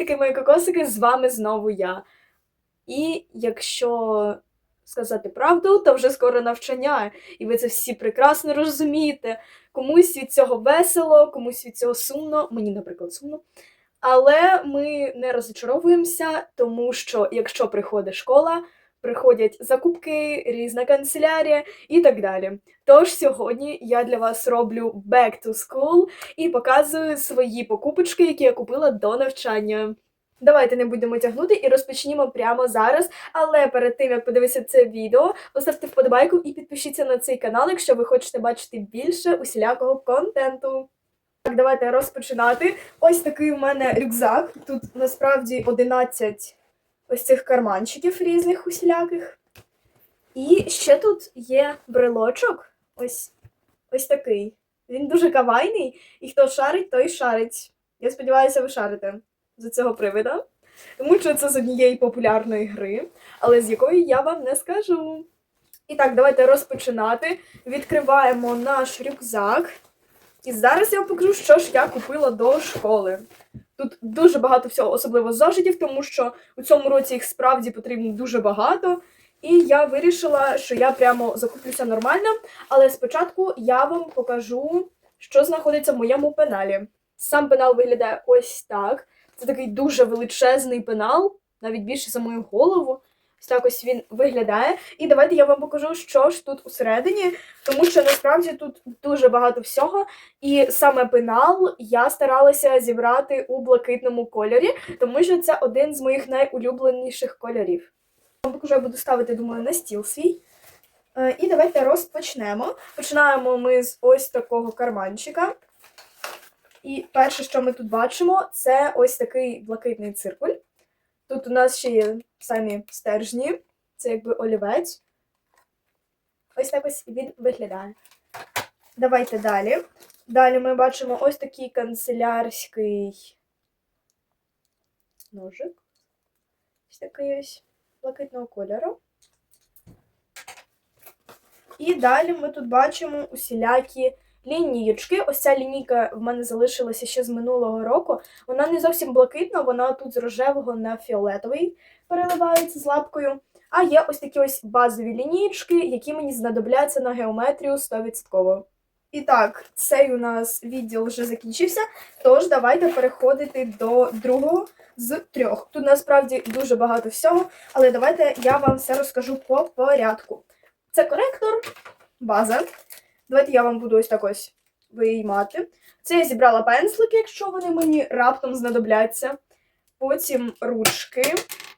Привітики, мої кокосики, з вами знову я. І якщо сказати правду, то вже скоро навчання, і ви це всі прекрасно розумієте. Комусь від цього весело, комусь від цього сумно, мені, наприклад, сумно. Але ми не розочаровуємося, тому що якщо приходить школа, приходять закупки, різна канцелярія і так далі. Тож сьогодні я для вас роблю back to school і показую свої покупочки, які я купила до навчання. Давайте не будемо тягнути і розпочнімо прямо зараз. Але перед тим як подивитися це відео, поставте вподобайку і підпишіться на цей канал, якщо ви хочете бачити більше усілякого контенту. Так, давайте розпочинати. Ось такий у мене рюкзак. Тут насправді 11 ось цих карманчиків різних усіляких. І ще тут є брелочок. Ось, ось такий. Він дуже кавайний, і хто шарить, той шарить. Я сподіваюся, ви шарите за цього привида. Тому що це з однієї популярної гри, але з якої я вам не скажу. І так, давайте розпочинати. Відкриваємо наш рюкзак. І зараз я вам покажу, що ж я купила до школи. Тут дуже багато всього, особливо зошитів, тому що у цьому році їх справді потрібно дуже багато. І я вирішила, що я прямо закуплюся нормально, але спочатку я вам покажу, що знаходиться в моєму пеналі. Сам пенал виглядає ось так. Це такий дуже величезний пенал, навіть більше за мою голову. Ось так ось він виглядає. І давайте я вам покажу, що ж тут усередині, тому що насправді тут дуже багато всього. І саме пенал я старалася зібрати у блакитному кольорі, тому що це один з моїх найулюбленіших кольорів. Вам покажу, я буду ставити, думаю, на стіл свій. Е, І давайте розпочнемо. Починаємо ми з ось такого карманчика. І перше, що ми тут бачимо, це ось такий блакитний циркуль. Тут у нас ще є самі стержні, це якби олівець. Ось так ось він виглядає. Давайте далі. Далі ми бачимо ось такий канцелярський ножик. Ось такий ось блакитного кольору. І далі ми тут бачимо усілякі лінієчки. Ось ця лінійка в мене залишилася ще з минулого року. Вона не зовсім блакитна, вона тут з рожевого на фіолетовий переливається з лапкою. А є ось такі ось базові лінієчки, які мені знадобляться на геометрію 100%. І так, цей у нас відділ вже закінчився. Тож давайте переходити до другого з трьох. Тут насправді дуже багато всього, але давайте я вам все розкажу по порядку. Це коректор, база. Давайте я вам буду ось так ось виймати. Це я зібрала пензлики, якщо вони мені раптом знадобляться. Потім ручки.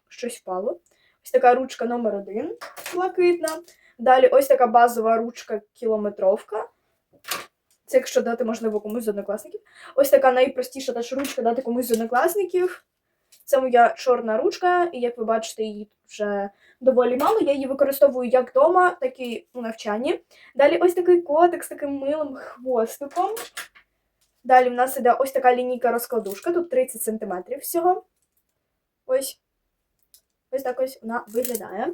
Щось впало. Ось така ручка номер один, блакитна. Далі ось така базова ручка кілометровка. Це якщо дати, можливо, комусь з однокласників. Ось така найпростіша теж ручка дати комусь з однокласників. Це моя чорна ручка, і як ви бачите, її вже доволі мало. Я її використовую як вдома, так і у навчанні. Далі ось такий котик з таким милим хвостиком. Далі в нас іде ось така лінійка-розкладушка, тут 30 см всього. Ось. Ось так ось вона виглядає.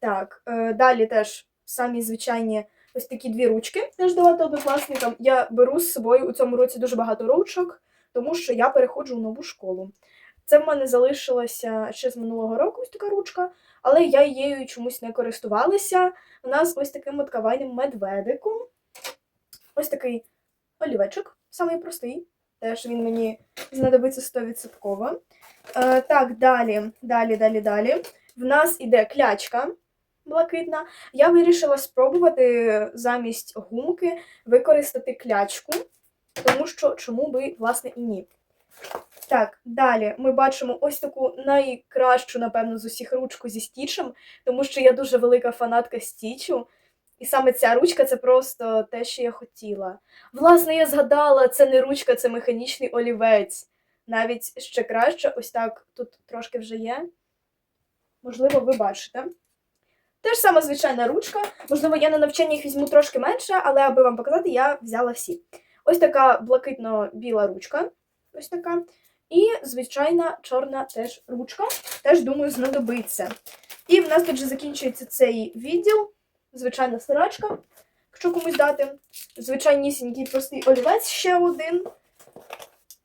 Так, е, далі теж самі звичайні ось такі дві ручки теж давати однокласникам. Я беру з собою у цьому році дуже багато ручок, тому що я переходжу у нову школу. Це в мене залишилося ще з минулого року ось така ручка, але я її чомусь не користувалася. У нас ось таким от кавайним медведиком. Ось такий олівечок, самий простий. Теж він мені знадобиться 100%. Е, так, далі, далі, далі, далі. В нас іде клячка блакитна. Я вирішила спробувати замість гумки використати клячку, тому що чому би, власне, і ні. Так, далі ми бачимо ось таку найкращу, напевно, з усіх ручку зі стічем, тому що я дуже велика фанатка стічу. І саме ця ручка це просто те, що я хотіла. Власне, я згадала, це не ручка, це механічний олівець. Навіть ще краще, ось так тут трошки вже є. Можливо, ви бачите. Те ж саме звичайна ручка. Можливо, я на навчання їх візьму трошки менше, але аби вам показати, я взяла всі. Ось така блакитно-біла ручка. Ось така. І звичайна чорна теж ручка. Теж, думаю, знадобиться. І в нас тут вже закінчується цей відділ. Звичайна стирачка, якщо комусь дати. Звичайнісінький простий олівець ще один.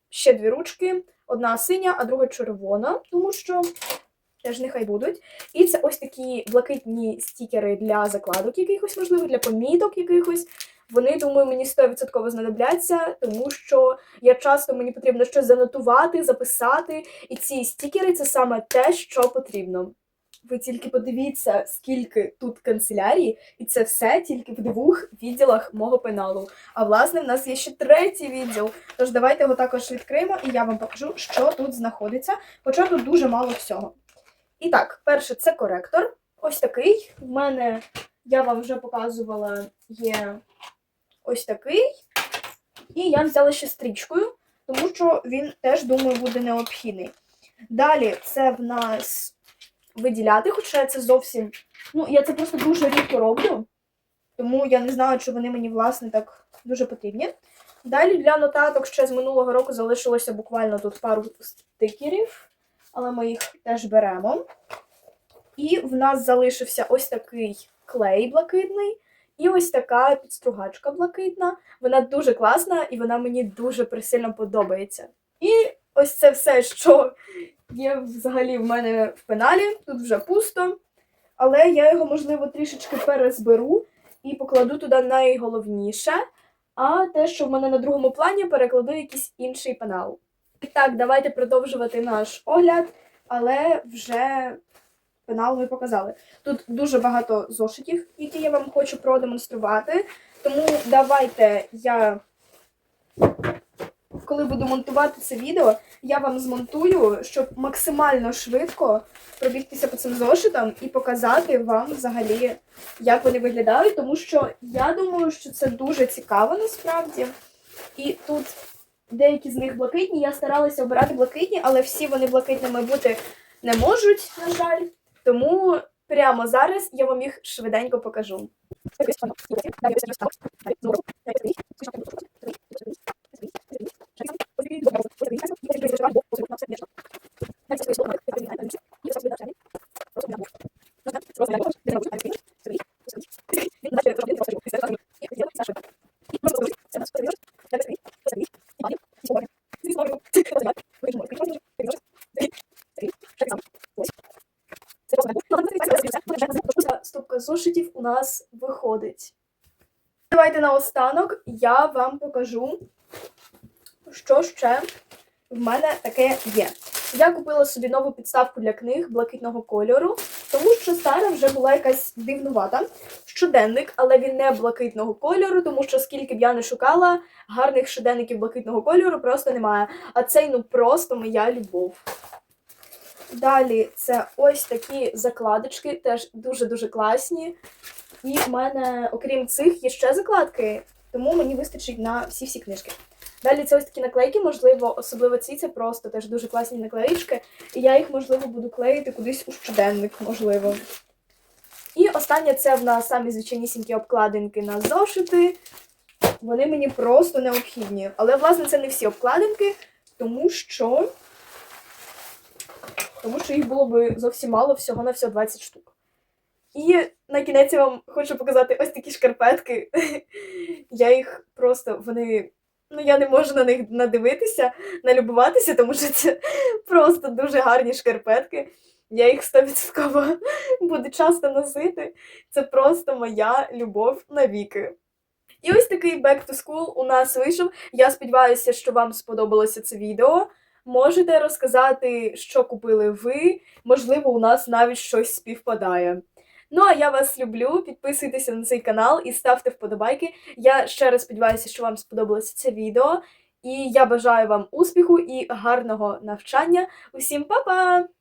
Ще дві ручки. Одна синя, а друга червона, тому що теж нехай будуть. І це ось такі блакитні стікери для закладок якихось, можливо, для поміток якихось. Вони, думаю, мені 100% знадобляться, тому що я часто мені потрібно щось занотувати, записати. І ці стікери це саме те, що потрібно. Ви тільки подивіться, скільки тут канцелярії, і це все тільки в двох відділах мого пеналу. А власне, в нас є ще третій відділ. Тож давайте його також відкриємо, і я вам покажу, що тут знаходиться. Хоча тут дуже мало всього. І так, перше, це коректор. Ось такий. В мене, я вам вже показувала, є ось такий. І я взяла ще стрічкою, тому що він теж, думаю, буде необхідний. Далі це в нас виділяти, хоча це зовсім. Ну, я це просто дуже рідко роблю, тому я не знаю, чи вони мені, власне, так дуже потрібні. Далі для нотаток ще з минулого року залишилося буквально тут пару стикерів, але ми їх теж беремо. І в нас залишився ось такий клей блакитний, і ось така підстругачка блакитна. Вона дуже класна і вона мені дуже присильно подобається. І ось це все, що є взагалі в мене в пеналі. Тут вже пусто. Але я його, можливо, трішечки перезберу і покладу туди найголовніше. А те, що в мене на другому плані, перекладу якийсь інший пенал. І так, давайте продовжувати наш огляд, але вже пенал ми показали. Тут дуже багато зошитів, які я вам хочу продемонструвати. Тому давайте я, коли буду монтувати це відео, я вам змонтую, щоб максимально швидко пробігтися по цим зошитам і показати вам взагалі, як вони виглядають, тому що я думаю, що це дуже цікаво насправді. І тут деякі з них блакитні. Я старалася обирати блакитні, але всі вони блакитними бути не можуть, на жаль. Тому прямо зараз я вам їх швиденько покажу. Стопка зошитів у нас виходить. Давайте наостанок я вам покажу, що ще в мене таке є. Я купила собі нову підставку для книг блакитного кольору, тому що стара вже була якась дивнувата. Щоденник, але він не блакитного кольору, тому що скільки б я не шукала, гарних щоденників блакитного кольору просто немає. А цей ну просто моя любов. Далі це ось такі закладочки, теж дуже-дуже класні. І в мене, окрім цих, є ще закладки, тому мені вистачить на всі-всі книжки. Далі це ось такі наклейки, можливо, особливо ці це просто теж дуже класні наклеїчки. І я їх, можливо, буду клеїти кудись у щоденник, можливо. І останнє це в нас самі звичайнісінькі обкладинки на зошити. Вони мені просто необхідні. Але, власне, це не всі обкладинки, тому що. Тому що їх було би зовсім мало, всього на всього 20 штук. І на кінець я вам хочу показати ось такі шкарпетки. Я їх просто, вони. Ну, я не можу на них надивитися, налюбуватися, тому що це просто дуже гарні шкарпетки. Я їх 100% буду часто носити. Це просто моя любов навіки. І ось такий back to school у нас вийшов. Я сподіваюся, що вам сподобалося це відео. Можете розказати, що купили ви. Можливо, у нас навіть щось співпадає. Ну, а я вас люблю. Підписуйтеся на цей канал і ставте вподобайки. Я ще раз сподіваюся, що вам сподобалося це відео. І я бажаю вам успіху і гарного навчання. Усім па-па!